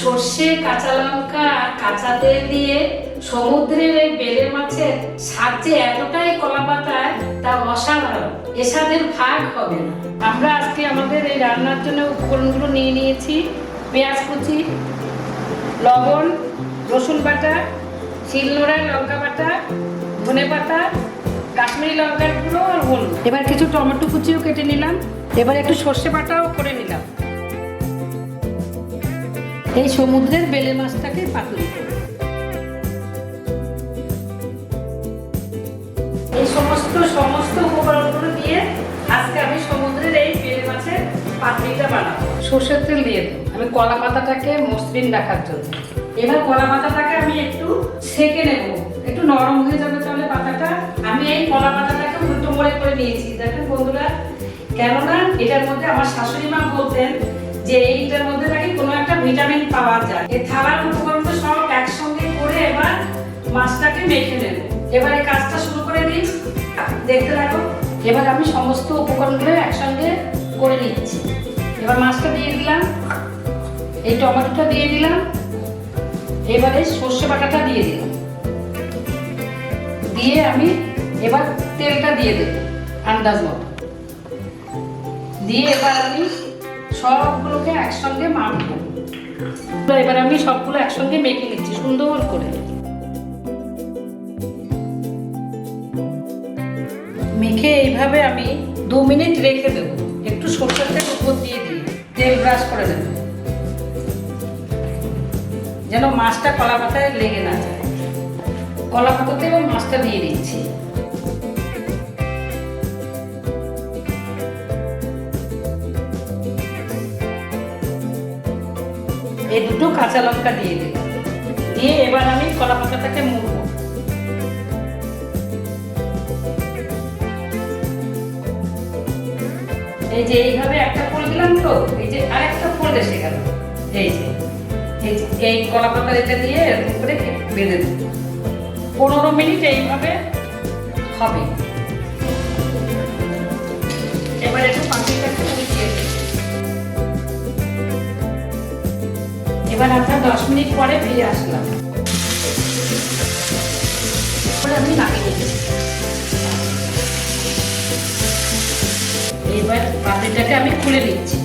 সর্ষে, কাঁচা লঙ্কা, কাঁচা তেল দিয়ে সমুদ্রের এই বেলে মাছের স্বাদ যে এতটাই কলা পাতায় তা অসাধারণ। এ স্বাদের ভাগ হবে না। আমরা আজকে আমাদের এই রান্নার জন্য উপকরণগুলো নিয়ে নিয়েছি। পেঁয়াজ কুচি, লবণ, রসুন বাটা শিলনোড়ার লঙ্কা বাটা, ধনে পাতা, কাশ্মীরি লঙ্কার গুঁড়ো আর হলুদ। এবার কিছু টমেটো কুচিও কেটে নিলাম। এবার একটু সর্ষে বাটাও করে নিলাম। এই সমুদ্রের বেলে মাছটাকে করব এই সমস্ত সমস্ত উপকরণগুলো দিয়ে আজকে আমি সমুদ্রের এই বেলে মাছের পাতুরিটা বানাবো। সর্ষের তেল দিয়ে দেবো। আমি কলা পাতাটাকে মসৃণ রাখার জন্য। এবার কলা পাতাটাকে আমি একটু সেকে নেব। একটু নরম হয়ে যাবে তাহলে পাতাটা। আমি এই কলা পাতাটাকে উল্টো মোড়ে করে নিয়েছি। দেখেন বন্ধুরা, কেননা এটার মধ্যে আমার শাশুড়ি মা বলতেন যে এইটার মধ্যে নাকি কোনো একটা ভিটামিন পাওয়া যায়। এই থালার উপকরণ সব একসঙ্গে করে এবার মাছটাকে মেখে নেব। এবার এই কাজটা শুরু করে দিই। দেখতে থাকো, এবার আমি সমস্ত উপকরণগুলো একসঙ্গে করে নিচ্ছি। এবার মাছটা দিয়ে দিলাম, এই টমেটোটা দিয়ে দিলাম, এবারে সর্ষে বাটাটা দিয়ে দিলাম। দিয়ে আমি এবার তেলটা দিয়ে দেব, আন্দাজ মতো। দিয়ে এবার আমি সবগুলোকে একসঙ্গে মাখবো এবার আমি সবগুলো একসঙ্গে মেখে নিচ্ছি, সুন্দর করে। মেখে এইভাবে আমি দু মিনিট রেখে দেবো। একটু সরষের তেল উপর দিয়ে দিই, তেল ব্রাশ করে দেবো যেন মাছটা কলা পাতায় লেগে না যায়। কলা পাতাতে এবার মাছটা দিয়ে দিচ্ছি। এই দুটো কাঁচা লঙ্কা দিয়ে দিলাম। দিয়ে এবার আমি কলা পাতাটাকে মুড়বো। এই যে এইভাবে একটা ফুল দিলাম তো, এই যে আরেকটা ফুল এসে গেল। এই যে, এই কলা পাতার এটা দিয়ে এরকম করে বেঁধে দেব পনেরো মিনিট এইভাবে হবে। এবার একটু পাখিটাকে এবার আমরা দশ মিনিট পরে ফিরে আসলাম। আমি লাগিয়ে এবার পাতিটাকে আমি খুলে নিচ্ছি।